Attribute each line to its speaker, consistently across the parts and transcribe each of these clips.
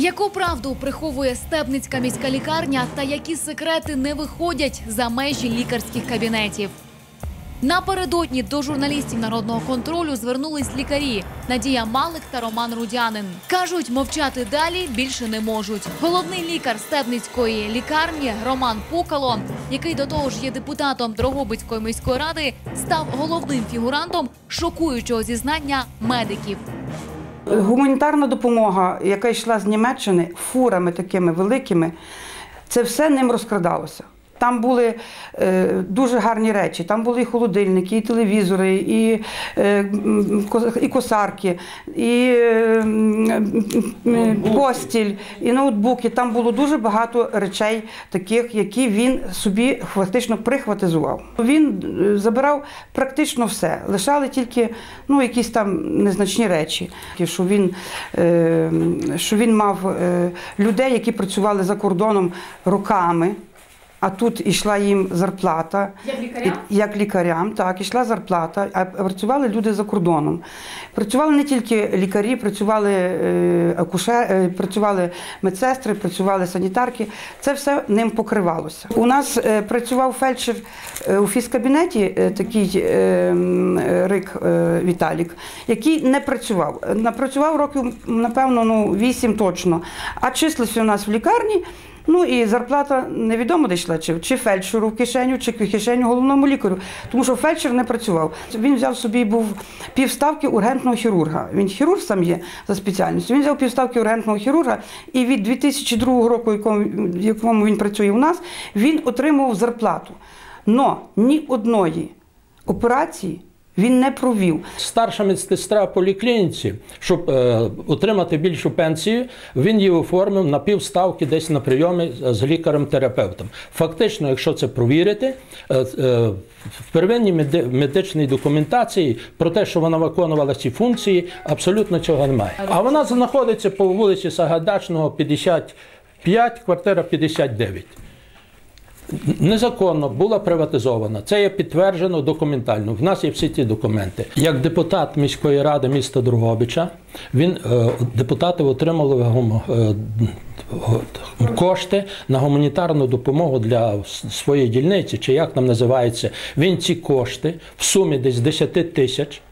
Speaker 1: Яку правду приховує Стебницька міська лікарня та які секрети не виходять за межі лікарських кабінетів? Напередодні до журналістів народного контролю звернулись лікарі Надія Малик та Роман Рудянин. кажуть, мовчати далі більше не можуть. Головний лікар Стебницької лікарні Роман Пукало, який до того ж є депутатом Дрогобицької міської ради, став головним фігурантом шокуючого зізнання медиків.
Speaker 2: Гуманітарна допомога, яка йшла з Німеччини фурами такими великими, це все ним розкрадалося. Там були е, дуже гарні речі. Там були і холодильники, і телевізори, і, е, і косарки, і е, постіль, і ноутбуки. Там було дуже багато речей, таких, які він собі фактично прихватизував. Він е, забирав практично все. Лишали тільки ну, якісь там незначні речі. Що він, е, що він мав е, людей, які працювали за кордоном роками. А тут йшла їм зарплата.
Speaker 1: Як лікарям?
Speaker 2: Як лікарям, так, йшла зарплата, а працювали люди за кордоном. Працювали не тільки лікарі, працювали е, акушер, е, працювали медсестри, працювали санітарки. Це все ним покривалося. У нас е, працював фельдшер у фізкабінеті, такий Рик Віталік, який не працював. Напрацював років, напевно, ну, 8 точно. А числився у нас в лікарні. Ну і зарплата невідомо де йшла, чи, чи фельдшеру в кишеню, чи в кишеню головному лікарю. Тому що фельдшер не працював. Він взяв собі був півставки ургентного хірурга. Він хірург сам є за спеціальністю. Він взяв півставки ургентного хірурга, і від 2002 року, якому, якому він працює у нас, він отримував зарплату. Но ні одної операції він не провів.
Speaker 3: Старша медсестра в поліклініці, щоб е, отримати більшу пенсію, він її оформив на півставки десь на прийомі з лікарем-терапевтом. Фактично, якщо це провірити, е, е, в первинній меди- медичній документації про те, що вона виконувала ці функції, абсолютно цього немає. А вона знаходиться по вулиці Сагайдачного, 55, квартира 59 незаконно була приватизована. Це є підтверджено документально. В нас є всі ці документи. Як депутат міської ради міста Другобича, він е, депутати отримали е, кошти на гуманітарну допомогу для своєї дільниці, чи як там називається. Він ці кошти в сумі десь 10 тисяч.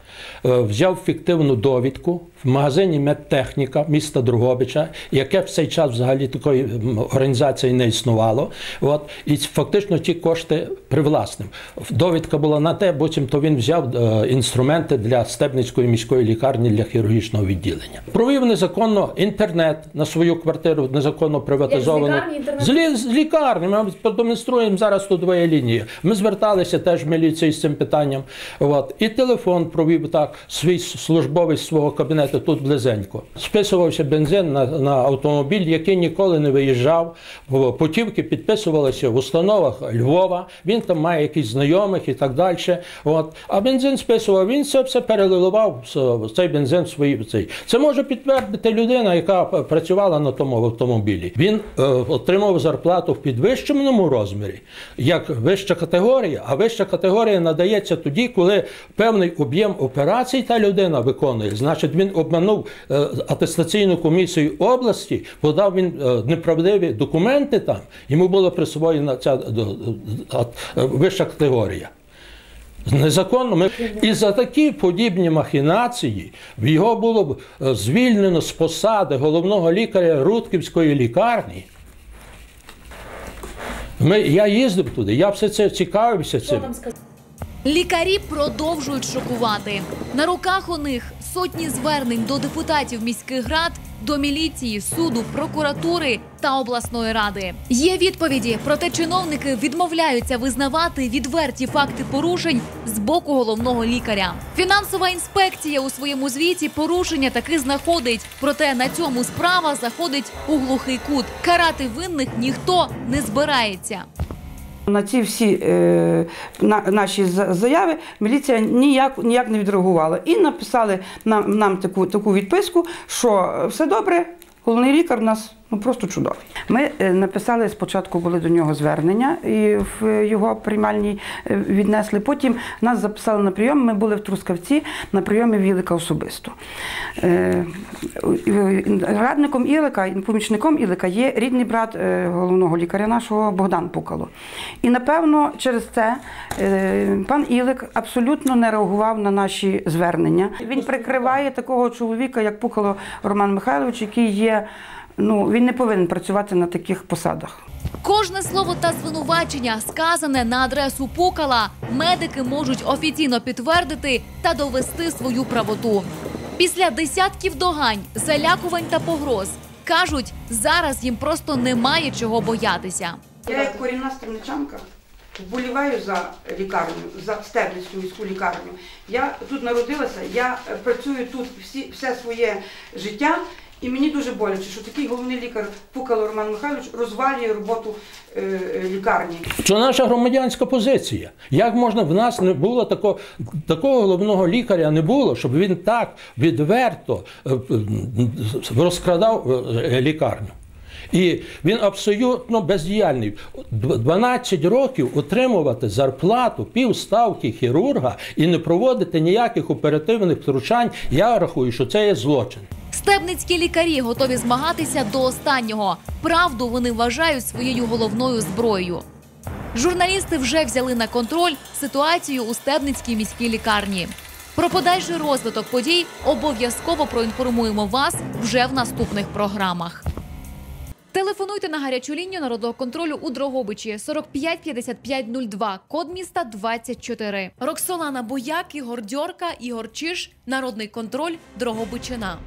Speaker 3: Е, Взяв фіктивну довідку в магазині медтехніка міста Другобича, яке в цей час взагалі такої організації не існувало. От, і фактично ті кошти привласнив. Довідка була на те, потім то він взяв е, інструменти для Стебницької міської лікарні для хірургічного відділення. Провів незаконно інтернет на свою квартиру, незаконно приватизовану. З лі- з лікарні. Ми продемонструємо зараз тут двоє лінії. Ми зверталися теж в міліцію з цим питанням. От. І телефон провів так, свій службовий з свого кабінету тут близенько. Списувався бензин на, на автомобіль, який ніколи не виїжджав. Путівки підписувалися в установах Львова. Він там має якісь знайомих і так далі. От. А бензин списував, він це все переливав цей бензин в свої цей. Це може підтвердити людина, яка працювала на тому автомобілі. Він е, отримав зарплату в підвищеному розмірі, як вища категорія. А вища категорія надається тоді, коли певний об'єм операцій та людина виконує. Значить, він обманув е, атестаційну комісію області, подав він е, неправдиві документи там. Йому була присвоєна ця е, вища категорія. Незаконно і за такі подібні махінації його було б звільнено з посади головного лікаря Рудківської лікарні. Ми, я їздив туди, я все це цікавився цим.
Speaker 1: Лікарі продовжують шокувати. На руках у них сотні звернень до депутатів міських рад, до міліції, суду, прокуратури та обласної ради. Є відповіді, проте чиновники відмовляються визнавати відверті факти порушень з боку головного лікаря. Фінансова інспекція у своєму звіті порушення таки знаходить. Проте на цьому справа заходить у глухий кут. Карати винних ніхто не збирається.
Speaker 2: На ці всі е, на, наші за- заяви міліція ніяк, ніяк не відреагувала. І написали нам, нам таку, таку відписку, що все добре, головний лікар у нас ну, просто чудовий. Ми е, написали спочатку були до нього звернення і в його приймальній е, віднесли. Потім нас записали на прийом. Ми були в Трускавці на прийомі Вілика особисто. Е, Радником Ілика, помічником Ілика є рідний брат головного лікаря нашого Богдан Пукало. І напевно через це пан Ілик абсолютно не реагував на наші звернення. Він прикриває такого чоловіка, як Пукало Роман Михайлович, який є. Ну, він не повинен працювати на таких посадах.
Speaker 1: Кожне слово та звинувачення, сказане на адресу Пукала, медики можуть офіційно підтвердити та довести свою правоту. Після десятків догань, залякувань та погроз кажуть, зараз їм просто немає чого боятися.
Speaker 2: Я як корінна стерничанка вболіваю за лікарню, за Стебницьку міську лікарню. Я тут народилася, я працюю тут всі, все своє життя. І мені дуже боляче, що такий головний лікар Пукало Роман Михайлович розвалює роботу е, е, лікарні.
Speaker 3: Це наша громадянська позиція. Як можна в нас не було такого, такого головного лікаря не було, щоб він так відверто е, розкрадав е, лікарню. І він абсолютно бездіяльний. Дв- 12 років отримувати зарплату півставки хірурга і не проводити ніяких оперативних втручань, я рахую, що це є злочин.
Speaker 1: Стебницькі лікарі готові змагатися до останнього. Правду вони вважають своєю головною зброєю. Журналісти вже взяли на контроль ситуацію у Стебницькій міській лікарні. Про подальший розвиток подій обов'язково проінформуємо вас вже в наступних програмах. Телефонуйте на гарячу лінію народного контролю у Дрогобичі 45 55 02, код міста 24. Роксолана Бояк, Ігор Дьорка, Ігор Чиш, Народний контроль, Дрогобичина.